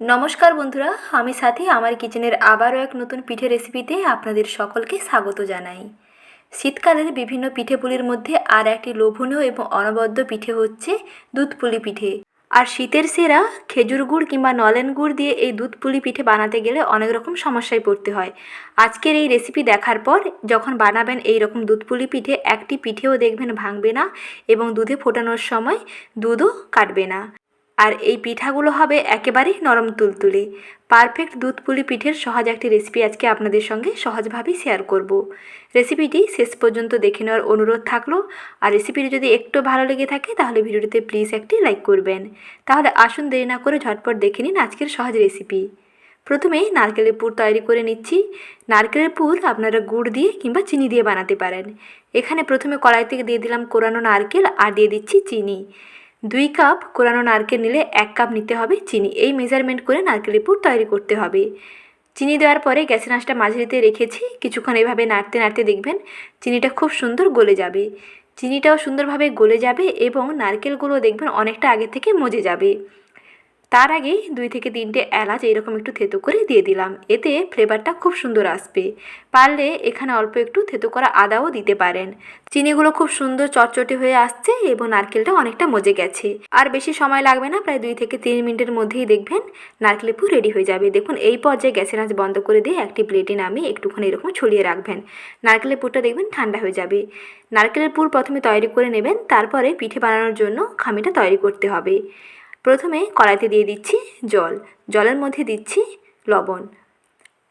নমস্কার বন্ধুরা, আমি সাথী। আমার কিচেনের আবারও এক নতুন পিঠে রেসিপিতে আপনাদের সকলকে স্বাগত জানাই। শীতকালের বিভিন্ন পিঠেপুলির মধ্যে আর একটি লোভনীয় এবং অনবদ্য পিঠে হচ্ছে দুধ পুলি পিঠে। আর শীতের সেরা খেজুর গুড় কিংবা নলেন গুড় দিয়ে এই দুধ পুলি পিঠে বানাতে গেলে অনেক রকম সমস্যায় পড়তে হয়। আজকের এই রেসিপি দেখার পর যখন বানাবেন এই রকম দুধ পুলি পিঠে, একটি পিঠেও দেখবেন ভাঙবে না এবং দুধে ফোটানোর সময় দুধও কাটবে না। আর এই পিঠাগুলো হবে একেবারেই নরম তুলতুলে। পারফেক্ট দুধ পুলি পিঠের সহজ একটি রেসিপি আজকে আপনাদের সঙ্গে সহজভাবেই শেয়ার করব। রেসিপিটি শেষ পর্যন্ত দেখে নেওয়ার অনুরোধ থাকল। আর রেসিপিটি যদি একটু ভালো লেগে থাকে, তাহলে ভিডিওটিতে প্লিজ একটি লাইক করবেন। তাহলে আসুন দেরি না করে ঝটপট দেখে নিন আজকের সহজ রেসিপি। প্রথমেই নারকেলের পুর তৈরি করে নিচ্ছি। নারকেলের পুর আপনারা গুড় দিয়ে কিংবা চিনি দিয়ে বানাতে পারেন। এখানে প্রথমে কড়াই থেকে দিয়ে দিলাম কোরানো নারকেল আর দিয়ে দিচ্ছি চিনি। দুই কাপ কোরানো নারকেল নিলে এক কাপ নিতে হবে চিনি। এই মেজারমেন্ট করে নারকেলের পুর তৈরি করতে হবে। চিনি দেওয়ার পরে গ্যাসের আঁচটা মাঝারিতে রেখেছি। কিছুক্ষণ এভাবে নাড়তে নাড়তে দেখবেন চিনিটা খুব সুন্দর গলে যাবে। চিনিটাও সুন্দরভাবে গলে যাবে এবং নারকেলগুলো দেখবেন অনেকটা আগে থেকে মজে যাবে। তার আগে দুই থেকে তিনটে এলাচ এরকম একটু থেতো করে দিয়ে দিলাম। এতে ফ্লেভারটা খুব সুন্দর আসবে। পারলে এখানে অল্প একটু থেতো করা আদাও দিতে পারেন। চিনিগুলো খুব সুন্দর চটচটে হয়ে আসছে এবং নারকেলটা অনেকটা মজে গেছে। আর বেশি সময় লাগবে না, প্রায় দুই থেকে তিন মিনিটের মধ্যেই দেখবেন নারকেলের পুর রেডি হয়ে যাবে। দেখুন, এই পর্যায়ে গ্যাসের আঁচ বন্ধ করে দিয়ে একটি প্লেটে নামিয়ে একটুখানি এরকম ছড়িয়ে রাখবেন। নারকেলের পুরটা দেখবেন ঠান্ডা হয়ে যাবে। নারকেলের পুর প্রথমে তৈরি করে নেবেন, তারপরে পিঠে বানানোর জন্য খামিটা তৈরি করতে হবে। প্রথমে কড়াইতে দিয়ে দিচ্ছি জল। জলের মধ্যে দিচ্ছি লবণ।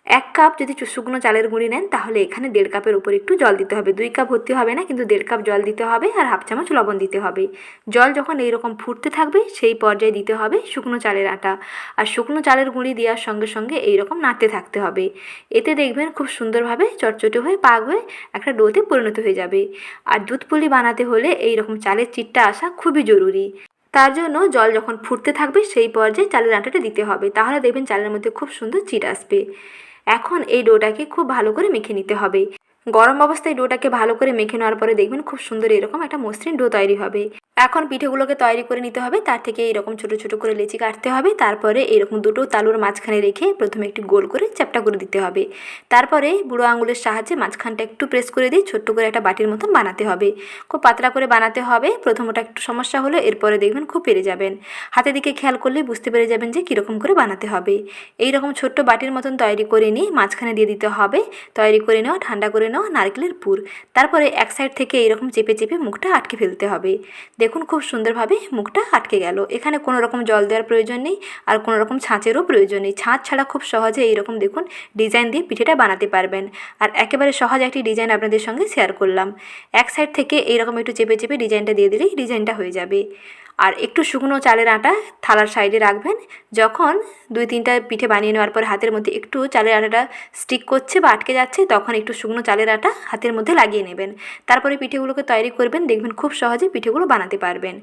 এক কাপ যদি শুকনো চালের গুঁড়ি নেন, তাহলে এখানে দেড় কাপের উপর একটু জল দিতে হবে। দুই কাপ ভর্তি হবে না, কিন্তু দেড় কাপ জল দিতে হবে আর হাফ চামচ লবণ দিতে হবে। জল যখন এইরকম ফুটতে থাকবে, সেই পর্যায়ে দিতে হবে শুকনো চালের আটা। আর শুকনো চালের গুঁড়ি দেওয়ার সঙ্গে সঙ্গে এইরকম নাড়তে থাকতে হবে। এতে দেখবেন খুব সুন্দরভাবে চটচটে হয়ে, পাক হয়ে একটা ডোতে পরিণত হয়ে যাবে। আর দুধ পুলি বানাতে হলে এইরকম চালের চিটটা আসা খুবই জরুরি। তার জন্য জল যখন ফুটতে থাকবে, সেই পর্যায়ে চালের আটাটা দিতে হবে। তাহলে দেখবেন চালের মধ্যে খুব সুন্দর চিট আসবে। এখন এই ডোটাকে খুব ভালো করে মেখে নিতে হবে। গরম অবস্থায় ডোটাকে ভালো করে মেখে নেওয়ার পরে দেখবেন খুব সুন্দর এরকম একটা মসৃণ ডো তৈরি হবে। এখন পিঠেগুলোকে তৈরি করে নিতে হবে, তার থেকে এরকম ছোট ছোট করে লেচি কাটতে হবে, তারপরে এরকম দুটো তালুর মাঝখানে রেখে প্রথমে একটু গোল করে চ্যাপটা করে দিতে হবে। তারপরে বুড়ো আঙুলের সাহায্যে মাঝখানটা একটু প্রেস করে দিয়ে ছোট্ট করে একটা বাটির মতন বানাতে হবে। খুব পাতলা করে বানাতে হবে প্রথম ওটা একটু সমস্যা হলে, এরপরে দেখবেন খুব পেরে যাবেন। হাতের দিকে খেয়াল করলে বুঝতে পেরে যাবেন যে কীরকম করে বানাতে হবে। এই রকম ছোট্ট বাটির মতন তৈরি করে নিয়ে মাঝখানে দিয়ে দিতে হবে, তৈরি করে নেওয়া, ঠান্ডা করে নেওয়া নারকেলের পুর। তারপরে এক সাইড থেকে এইরকম চেপে চেপে মুখটা আটকে ফেলতে হবে। দেখুন খুব সুন্দরভাবে মুখটা আটকে গেল। এখানে কোনো রকম জল দেওয়ার প্রয়োজন নেই আর কোনো রকম ছাঁচেরও প্রয়োজন নেই। ছাঁচ ছাড়া খুব সহজে এইরকম দেখুন ডিজাইন দিয়ে পিঠেটা বানাতে পারবেন। আর একেবারে সহজ একটি ডিজাইন আপনাদের সঙ্গে শেয়ার করলাম। এক সাইড থেকে এইরকম একটু চেপে চেপে ডিজাইনটা দিয়ে দিলেই ডিজাইনটা হয়ে যাবে। আর একটু শুকনো চালের আটা থালার সাইডে রাখবেন। যখন দুই তিনটা পিঠে বানিয়ে নেওয়ার পর হাতের মধ্যে একটু চালের আটাটা স্টিক করছে বা আটকে যাচ্ছে, তখন একটু শুকনো চালের আটা হাতের মধ্যে লাগিয়ে নেবেন। তারপরে পিঠেগুলোকে তৈরি করবেন, দেখবেন খুব সহজে পিঠেগুলো বানাতে পারবেন।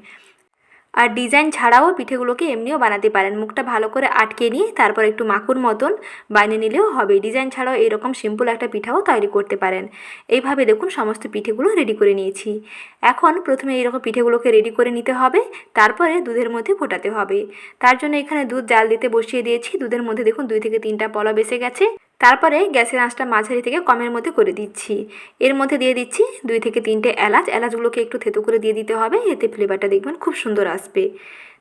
আর ডিজাইন ছাড়াও পিঠেগুলোকে এমনিও বানাতে পারেন। মুখটা ভালো করে আটকে নিয়ে তারপর একটু মাকুর মতন বানিয়ে নিলেও হবে। ডিজাইন ছাড়াও এরকম সিম্পল একটা পিঠাও তৈরি করতে পারেন। এইভাবে দেখুন সমস্ত পিঠেগুলো রেডি করে নিয়েছি। এখন প্রথমে এইরকম পিঠেগুলোকে রেডি করে নিতে হবে। তারপরে দুধের মধ্যে ফোটাতে হবে। তার জন্য এখানে দুধ জাল দিতে বসিয়ে দিয়েছি। দুধের মধ্যে দেখুন দুই থেকে তিনটা পলা বেসে গেছে। তারপরে গ্যাসের আঁচটা মাঝারি থেকে কমের মধ্যে করে দিচ্ছি। এর মধ্যে দিয়ে দিচ্ছি দুই থেকে তিনটে এলাচ। এলাচগুলোকে একটু থেতো করে দিয়ে দিতে হবে, এতে ফ্লেভারটা দেখবেন খুব সুন্দর আসবে।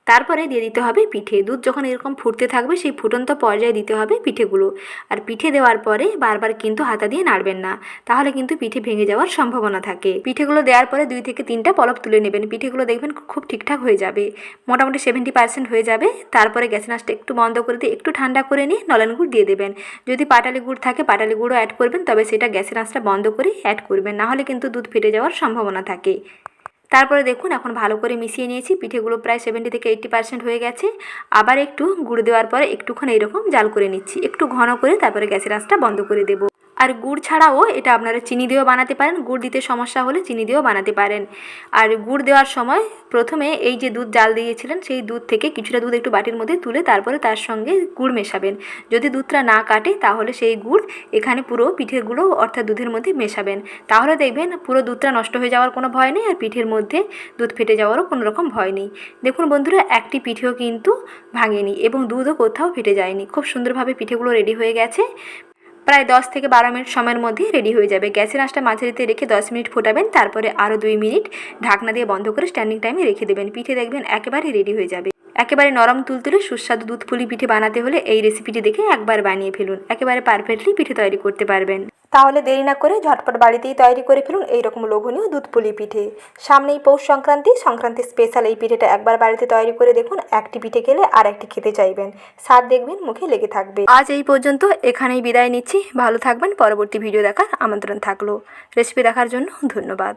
তারপরে দিয়ে দিতে হবে পিঠে। দুধ যখন এরকম ফুটতে থাকবে, সেই ফুটন্ত পর্যায়ে দিতে হবে পিঠেগুলো। আর পিঠে দেওয়ার পরে বারবার কিন্তু হাতা দিয়ে নাড়বেন না। তাহলে কিন্তু পিঠে ভেঙে যাওয়ার সম্ভাবনা থাকে। পিঠেগুলো দেওয়ার পরে দুই থেকে তিনটা পলক তুলে নেবেন। পিঠেগুলো দেখবেন খুব ঠিকঠাক হয়ে যাবে। মোটামুটি সেভেন্টি পার্সেন্ট হয়ে যাবে। তারপরে গ্যাসের আঁচটা একটু বন্ধ করে দিয়ে একটু ঠান্ডা করে নিয়ে নলেন গুড় দিয়ে দেবেন। যদি পাটালি গুড় থাকে, পাটালি গুঁড়ও অ্যাড করবেন। তবে সেটা গ্যাসের আঁচটা বন্ধ করে অ্যাড করবেন। নাহলে কিন্তু দুধ ফেটে যাওয়ার সম্ভাবনা থাকে। তারপরে দেখুন, এখন ভালো করে মিশিয়ে নিয়েছি। পিঠেগুলো প্রায় সেভেন্টি থেকে এইট্টি পার্সেন্ট হয়ে গেছে। আবার একটু গুঁড়ো দেওয়ার পরে একটুখানি এরকম জাল করে নিচ্ছি। একটু ঘন করে তারপরে গ্যাসের আঁচটা বন্ধ করে দেবো। আর গুড় ছাড়াও এটা আপনারা চিনি দিয়েও বানাতে পারেন, গুড় দিতে সমস্যা হলে চিনি দিয়েও বানাতে পারেন। আর গুড় দেওয়ার সময় প্রথমে এই যে দুধ জাল দিয়েছিলেন, সেই দুধ থেকে কিছুটা দুধ একটু বাটির মধ্যে তুলে তারপরে তার সঙ্গে গুড় মেশাবেন। যদি দুধটা না কাটে, তাহলে সেই গুড় এখানে পুরো পিঠের গুঁড়ো অর্থাৎ দুধের মধ্যে মেশাবেন। তাহলে দেখবেন পুরো দুধটা নষ্ট হয়ে যাওয়ার কোনো ভয় নেই, আর পিঠের মধ্যে দুধ ফেটে যাওয়ারও কোনো রকম ভয় নেই। দেখুন বন্ধুরা, একটি পিঠেও কিন্তু ভাঙেনি এবং দুধও কোথাও ফেটে যায়নি। খুব সুন্দরভাবে পিঠেগুলো রেডি হয়ে গেছে। প্রায় দশ থেকে বারো মিনিট সময়ের মধ্যে রেডি হয়ে যাবে। গ্যাসের আঁচটা মাঝারিতে রেখে দশ মিনিট ফোটাবেন, তারপরে আরও দুই মিনিট ঢাকনা দিয়ে বন্ধ করে স্ট্যান্ডিং টাইমে রেখে দেবেন। পিঠে দেখবেন একেবারে রেডি হয়ে যাবে। একেবারে নরম তুলতুলে সুস্বাদু দুধ পুলি পিঠে বানাতে হলে এই রেসিপিটি দেখে একবার বানিয়ে ফেলুন। একেবারে পারফেক্টলি পিঠে তৈরি করতে পারবেন। তাহলে দেরি না করে ঝটপট বাড়িতেই তৈরি করে ফেলুন এইরকম লোভনীয় দুধ পুলি পিঠে। সামনেই পৌষ সংক্রান্তি সংক্রান্তি স্পেশাল এই পিঠেটা একবার বাড়িতে তৈরি করে দেখুন, একটি পিঠে খেলে আর একটি খেতে চাইবেন। স্বাদ দেখবেন, মুখে লেগে থাকবে। আজ এই পর্যন্ত, এখানেই বিদায় নিচ্ছি। ভালো থাকবেন, পরবর্তী ভিডিও দেখার আমন্ত্রণ থাকল। রেসিপি দেখার জন্য ধন্যবাদ।